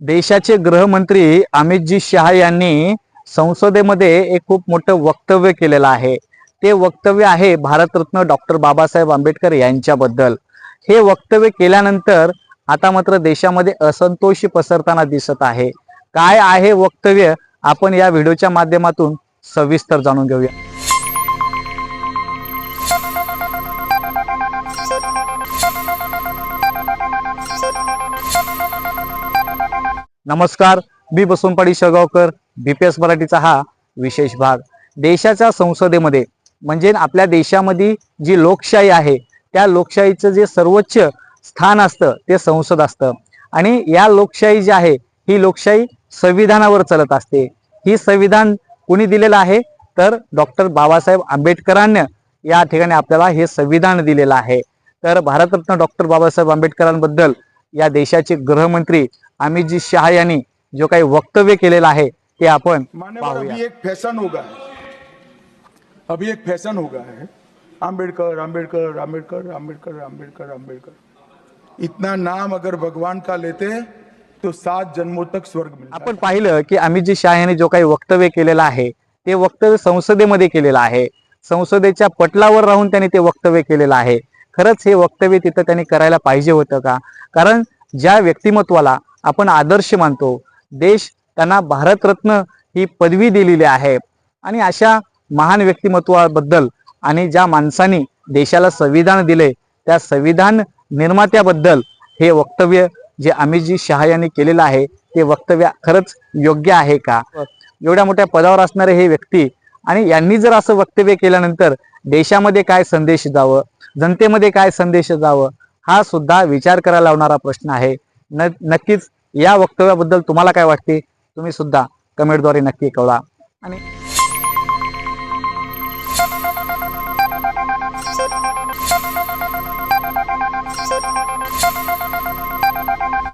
देशाचे गृहमंत्री अमितजी शहा यांनी संसदेमध्ये एक खूप मोठं वक्तव्य केलेलं आहे. ते वक्तव्य आहे भारतरत्न डॉक्टर बाबासाहेब आंबेडकर यांच्याबद्दल. हे वक्तव्य केल्यानंतर आता मात्र देशामध्ये असंतोष पसरताना दिसत आहे. काय आहे वक्तव्य? आपण या व्हिडिओच्या माध्यमातून सविस्तर जाणून घेऊया. नमस्कार मी बसवंतपाडी शेगावकर बीपीएस मराठीचा हा विशेष भाग. देशाच्या संसदेमध्ये म्हणजे आपल्या देशामध्ये जी लोकशाही आहे त्या लोकशाहीचं जे सर्वोच्च स्थान असतं ते संसद असतं. आणि या लोकशाही जी आहे ही लोकशाही संविधानावर चालत असते. ही संविधान कुणी दिलेलं आहे? तर डॉक्टर बाबासाहेब आंबेडकरांनी या ठिकाणी आपल्याला हे संविधान दिलेलं आहे. तर भारतरत्न डॉक्टर बाबासाहेब आंबेडकरांबद्दल या देशाचे गृहमंत्री अमितजी शहा यांनी जो काही वक्तव्य केलेलं आहे ते आपण अभी एक फैशन होगा. अभी एक फैशन होगा है. आम्बेडकर आम्बेडकर आम्बेडकर आम्बेडकर आम्बेडकर आम्बेडकर इतना नाम अगर भगवान का लेते तो सात जन्मों तक स्वर्ग आपण पाहिलं की अमितजी शहा यांनी जो काही वक्तव्य केलेलं आहे ते वक्तव्य संसदेमध्ये केलेलं आहे. संसदेच्या पटलावर राहून त्यांनी ते वक्तव्य केलेलं आहे. खरंच हे वक्तव्य तिथं त्यांनी करायला पाहिजे होतं का? कारण ज्या व्यक्तिमत्वाला आपण आदर्श मानतो. देश त्यांना भारतरत्न ही पदवी दिलेली आहे. आणि अशा महान व्यक्तिमत्वाबद्दल आणि ज्या माणसांनी देशाला संविधान दिले त्या संविधान निर्मात्याबद्दल हे वक्तव्य जे अमितजी शहा यांनी केलेलं आहे ते वक्तव्य खरंच योग्य आहे का? एवढ्या मोठ्या पदावर असणारे हे व्यक्ती आणि यांनी जर असं वक्तव्य केल्यानंतर देशामध्ये काय संदेश जावं? जनतेमध्ये काय संदेश जावं? हा सुद्धा विचार करायला लावणारा प्रश्न आहे. न नक्कीच या वक्तव्याबद्दल तुम्हाला काय वाटते? तुम्ही सुद्धा कमेंटद्वारे नक्की कळवा. आणि